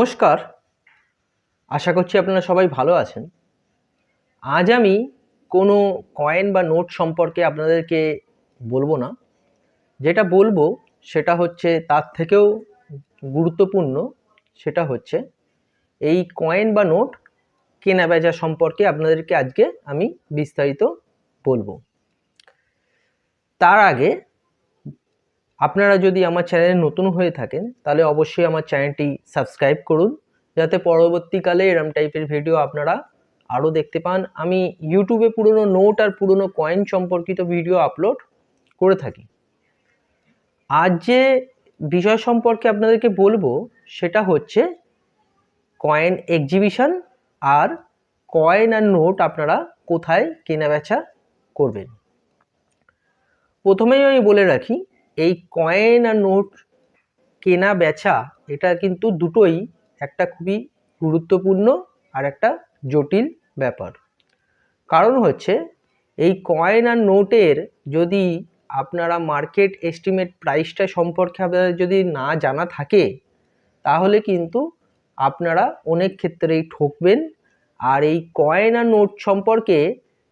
নমস্কার। আশা করছি আপনারা সবাই ভালো আছেন। আজ আমি কোনো কয়েন বা নোট সম্পর্কে আপনাদেরকে বলব না। যেটা বলব সেটা হচ্ছে তার থেকেও গুরুত্বপূর্ণ সেটা হচ্ছে এই কয়েন বা নোট কেনা বেচা সম্পর্কে আপনাদেরকে আজকে আমি বিস্তারিত বলব। তার আগে আপনারা যদি আমার চ্যানেলে নতুন হয়ে থাকেন, তাহলে অবশ্যই আমার চ্যানেলটি সাবস্ক্রাইব করুন, যাতে পরবর্তীকালে এরম টাইপের ভিডিও আপনারা আরও দেখতে পান। আমি ইউটিউবে পুরনো নোট আর পুরনো কয়েন সম্পর্কিত ভিডিও আপলোড করে থাকি। আজ যে বিষয় সম্পর্কে আপনাদেরকে বলব, সেটা হচ্ছে কয়েন এক্সিবিশন আর কয়েন আর নোট আপনারা কোথায় কেনা বেচা করবেন। প্রথমেই আমি বলে রাখি এই কয়েন আর নোট কেনা বেচা, এটা কিন্তু দুটোই একটা খুবই গুরুত্বপূর্ণ আর একটা জটিল ব্যাপার। কারণ হচ্ছে, এই কয়েন আর নোটের যদি আপনারা মার্কেট এস্টিমেট প্রাইসটা সম্পর্কে আপনাদের যদি না জানা থাকে, তাহলে কিন্তু আপনারা অনেক ক্ষেত্রেই ঠকবেন। আর এই কয়েন আর নোট সম্পর্কে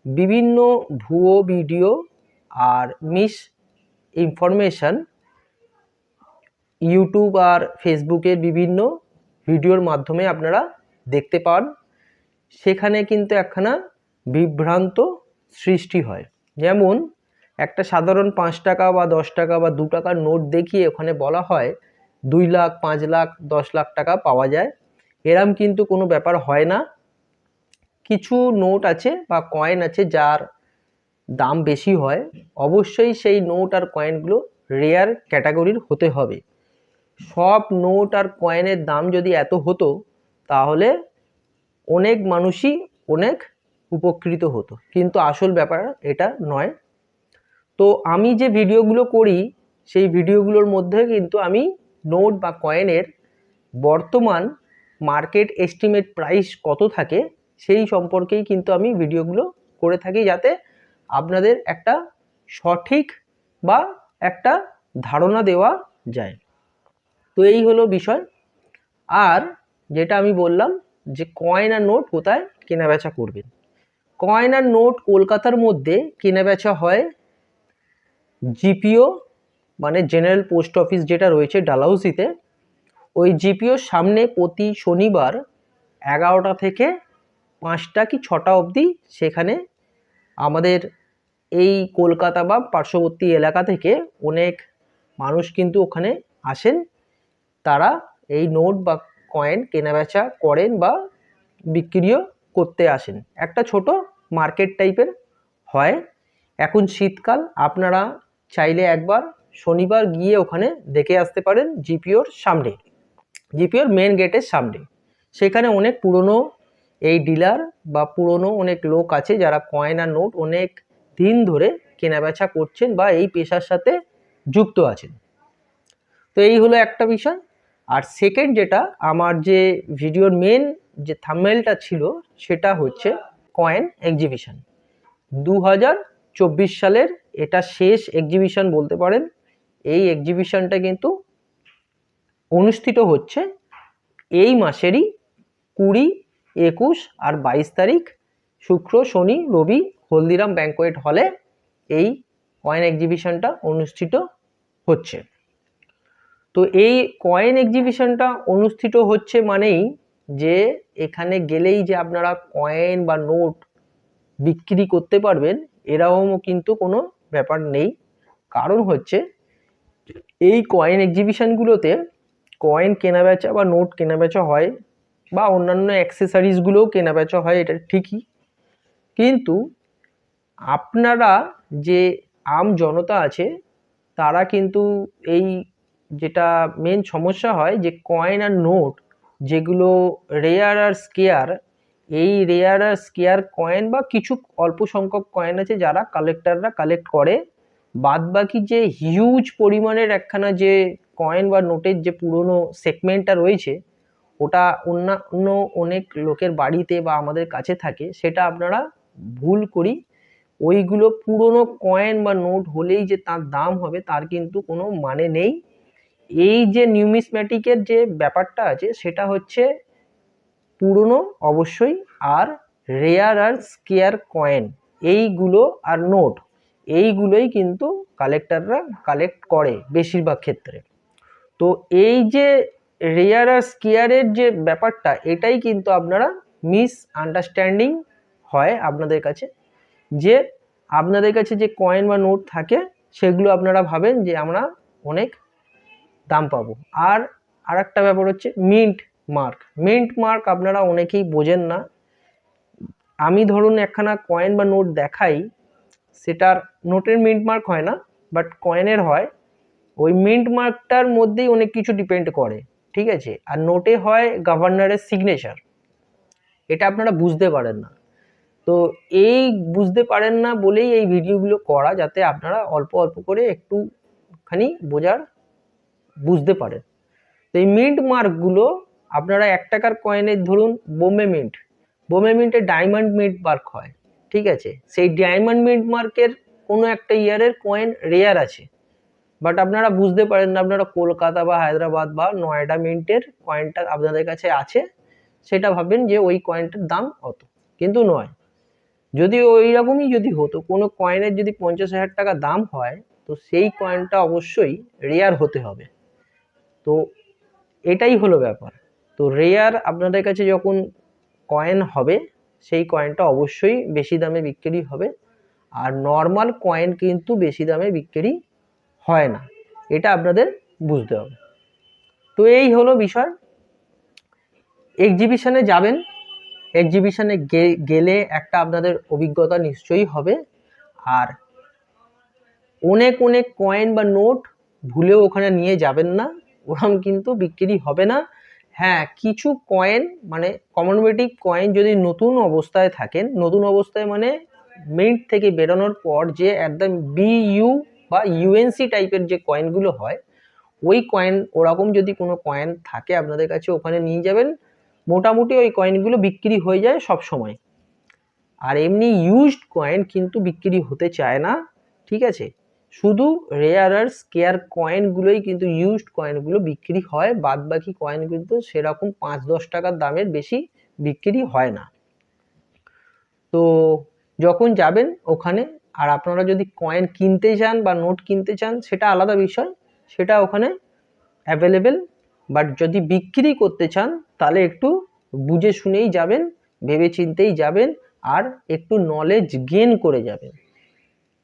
বিভিন্ন ভুয়ো ভিডিও আর মিস ইনফরমেশান ইউটিউব আর ফেসবুকের বিভিন্ন ভিডিওর মাধ্যমে আপনারা দেখতে পান। সেখানে কিন্তু একখানা বিভ্রান্ত সৃষ্টি হয়। যেমন একটা সাধারণ পাঁচ টাকা বা দশ টাকা বা দু টাকার নোট দেখিয়ে ওখানে বলা হয়, দুই লাখ, পাঁচ লাখ, দশ লাখ টাকা পাওয়া যায়। এরম কিন্তু কোনো ব্যাপার হয় না। কিছু নোট আছে বা কয়েন আছে যার দাম বেশি হয়, অবশ্যই সেই নোট আর কয়েনগুলো রেয়ার ক্যাটাগরির হতে হবে। সব নোট আর কয়েনের দাম যদি এত হতো, তাহলে অনেক মানুষই অনেক উপকৃত হতো। কিন্তু আসল ব্যাপার এটা নয়। তো আমি যে ভিডিওগুলো করি, সেই ভিডিওগুলোর মধ্যে কিন্তু আমি নোট বা কয়েনের বর্তমান মার্কেট এস্টিমেট প্রাইস কত থাকে, সেই সম্পর্কেই কিন্তু আমি ভিডিওগুলো করে থাকি যাতে আপনাদের একটা সঠিক বা একটা ধারণা দেওয়া যায়। তো এই হলো বিষয়। আর যেটা আমি বললাম যে কয়েন আর নোট কোথায় কেনাবেচা করবেন? কয়েন আর নোট কলকাতার মধ্যে কেনাবেচা হয় জিপিও মানে জেনারেল পোস্ট অফিস যেটা রয়েছে ডালাউসিতে ওই জিপিওর সামনে প্রতি শনিবার এগারোটা থেকে পাঁচটা কি ছটা অবধি সেখানে আমাদের এই কলকাতা বা পার্শ্ববর্তী এলাকা থেকে অনেক মানুষ কিন্তু ওখানে আসেন। তারা এই নোট বা কয়েন কেনাবেচা করেন বা বিক্রিও করতে আসেন। একটা ছোট মার্কেট টাইপের হয়। এখন শীতকাল, আপনারা চাইলে একবার শনিবার গিয়ে ওখানে দেখে আসতে পারেন জিপিওর সামনে। জিপিওর মেন গেটের সামনে। সেখানে অনেক পুরনো এই ডিলার বা পুরনো অনেক লোক আছে যারা কয়েন আর নোট অনেক দিন ধরে কেনাবেচা করছেন বা এই পেশার সাথে যুক্ত আছেন। তো এই হলো একটা বিষয়। আর সেকেন্ড যেটা, আমার যে ভিডিওর মেন যে থাম্বেলটা ছিল, সেটা হচ্ছে কয়েন এক্সিবিশন দু হাজার চব্বিশ সালের এটা শেষ এক্সিবিশন বলতে পারেন। এই এক্সিবিশনটা কিন্তু অনুষ্ঠিত হচ্ছে এই মাসেরই কুড়ি, একুশ আর বাইশ তারিখ, শুক্র, শনি, রবি হলদিরাম ব্যাঙ্কোয়েট হলে এই কয়েন এক্সিবিশনটা অনুষ্ঠিত হচ্ছে। তো এই কয়েন এক্সিবিশনটা অনুষ্ঠিত হচ্ছে মানেই যে এখানে গেলেই যে আপনারা কয়েন বা নোট বিক্রি করতে পারবেন এরকমও কিন্তু কোনো ব্যাপার নেই। কারণ হচ্ছে এই কয়েন এক্সিবিশনগুলোতে কয়েন কেনাবেচা বা নোট কেনাবেচা হয় বা অন্যান্য অ্যাক্সেসারিজগুলোও কেনাবেচা হয়, এটা ঠিকই। কিন্তু আপনারা যে আম জনতা আছে, তারা কিন্তু এই যেটা মেন সমস্যা হয় যে কয়েন আর নোট যেগুলো রেয়ার আর স্কেয়ার এই রেয়ার আর স্কেয়ার কয়েন বা কিছু অল্প সংখ্যক কয়েন আছে যারা কালেক্টাররা কালেক্ট করে বাদ বাকি যে হিউজ পরিমাণের একখানা যে কয়েন বা নোটের যে পুরনো সেগমেন্টটা রয়েছে, ওটা অন্যান্য অনেক লোকের বাড়িতে বা আমাদের কাছে থাকে, সেটা আপনারা ভুল করি ওইগুলো পুরনো কয়েন বা নোট হলেই যে তার দাম হবে, তার কিন্তু কোনো মানে নেই। এই যে নিউমিসম্যাটিকের যে ব্যাপারটা আছে, সেটা হচ্ছে পুরনো অবশ্যই, আর রেয়ার আর স্কেয়ার কয়েন এইগুলো আর নোট এইগুলোই কিন্তু কালেক্টররা কালেক্ট করে বেশিরভাগ ক্ষেত্রে। তো এই যে রেয়ার আর স্কেয়ারের যে ব্যাপারটা, এটাই কিন্তু আপনারা মিস আন্ডারস্ট্যান্ডিং হয় আপনাদের কাছে। যে আপনাদের কাছে যে কয়েন বা নোট থাকে, সেগুলো আপনারা ভাবেন যে আমরা অনেক দাম পাবো। আর আরেকটা ব্যাপার হচ্ছে মিন্ট মার্ক মিন্ট মার্ক আপনারা অনেকেই বোঝেন না। আমি ধরুন একখানা কয়েন বা নোট দেখাই, সেটার নোটের মিন্ট মার্ক হয় না বাট কয়েনের হয়। ওই মিন্ট মার্কটার মধ্যেই অনেক কিছু ডিপেন্ড করে, ঠিক আছে? আর নোটে হয় গভর্নরের সিগনেচার এটা আপনারা বুঝতে পারেন না। তো এই বুঝতে পারেন না বলেই এই ভিডিওগুলো করা যাতে আপনারা অল্প অল্প করে একটুখানি বোঝার বুঝতে পারেন। তো এই মিন্ট মার্কগুলো আপনারা এক টাকার কয়েনের ধরুন বোম্বে মিন্ট বোম্বে মিন্টে ডায়মন্ড মিন্ট মার্ক হয়, ঠিক আছে? সেই ডায়মন্ড মিন্ট মার্কের কোনো একটা ইয়ারের কয়েন রেয়ার আছে। বাট আপনারা বুঝতে পারেন না, আপনারা কলকাতা বা হায়দ্রাবাদ বা নয়ডা মিন্টের কয়েনটা আপনাদের কাছে আছে, সেটা ভাববেন যে ওই কয়েনটার দাম অত কিন্তু নয় যদি ওই রকমই যদি হতো, কোনো কয়েনের যদি পঞ্চাশ হাজার টাকা দাম হয়, তো সেই কয়েনটা অবশ্যই রেয়ার হতে হবে। তো এটাই হলো ব্যাপার। তো রেয়ার আপনাদের কাছে যখন কয়েন হবে, সেই কয়েনটা অবশ্যই বেশি দামে বিক্রি হবে। আর নর্মাল কয়েন কিন্তু বেশি দামে বিক্রি হয় না। এটা আপনাদের বুঝতে হবে। তো এই হলো বিষয়। এক্সিবিশনে যাবেন। এক্সিবিশনে গেলে একটা আপনাদের অভিজ্ঞতা নিশ্চয়ই হবে। আর অনেক অনেক কয়েন বা নোট ভুলেও ওখানে নিয়ে যাবেন না। ওরকম কিন্তু বিক্রি হবে না। হ্যাঁ কিছু কয়েন মানে কমনমেটিভ কয়েন যদি নতুন অবস্থায় থাকেন, নতুন অবস্থায় মানে মিন্ট থেকে বেরোনোর পর যে একদম বিইউ বা ইউএনসি টাইপের যে কয়েনগুলো হয়, ওই কয়েন ওরকম যদি কোনো কয়েন থাকে আপনাদের কাছে, ওখানে নিয়ে যাবেন। মোটামুটি ওই কয়েনগুলো বিক্রি হয়ে যায় সব সময়। আর এমনি ইউজড কয়েন কিন্তু বিক্রি হতে চায় না, ঠিক আছে? শুধু রেয়ার আর স্কেয়ার কয়েনগুলোই কিন্তু ইউজড কয়েনগুলো বিক্রি হয় বাদ বাকি কয়েন কিন্তু সেরকম পাঁচ দশ টাকার দামের বেশি বিক্রি হয় না। তো যখন যাবেন ওখানে, আর আপনারা যদি কয়েন কিনতে চান বা নোট কিনতে চান, সেটা আলাদা বিষয়, সেটা ওখানে অ্যাভেলেবেল বাট যদি বিক্রি করতে চান, তাহলে একটু বুঝে শুনেই যাবেন ভেবে চিনতেই যাবেন, আর একটু নলেজ গেন করে যাবেন।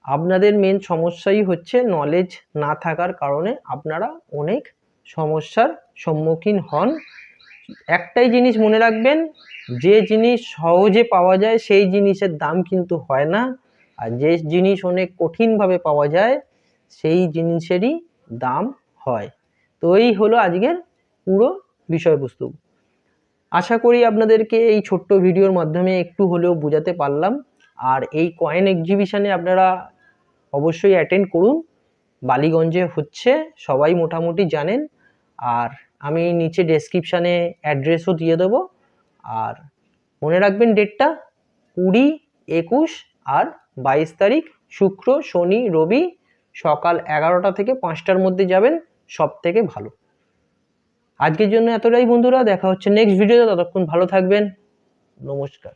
আপনাদের মেন সমস্যাই হচ্ছে নলেজ না থাকার কারণে আপনারা অনেক সমস্যার সম্মুখীন হন। একটাই জিনিস মনে রাখবেন, যে জিনিস সহজে পাওয়া যায়, সেই জিনিসের দাম কিন্তু হয় না। আর যে জিনিস অনেক কঠিনভাবে পাওয়া যায়, সেই জিনিসেরই দাম হয়। তো এই হলো আজকের পুরো বিষয়বস্তু। আশা করি আপনাদেরকে এই ছোট্ট ভিডিওর মাধ্যমে একটু হলেও বোঝাতে পারলাম। আর এই কয়েন এক্সিবিশানে আপনারা অবশ্যই অ্যাটেন্ড করুন। বালিগঞ্জে হচ্ছে, সবাই মোটামুটি জানেন। আর আমি নিচে ডেসক্রিপশানে অ্যাড্রেসও দিয়ে দেবো। আর মনে রাখবেন ডেটটা কুড়ি, একুশ আর বাইশ তারিখ, শুক্র, শনি, রবি সকাল এগারোটা থেকে পাঁচটার মধ্যে যাবেন। সব থেকে ভালো। আজকের জন্য এতটাই বন্ধুরা দেখা হচ্ছে নেক্সট ভিডিওতে ততক্ষণ ভালো থাকবেন নমস্কার।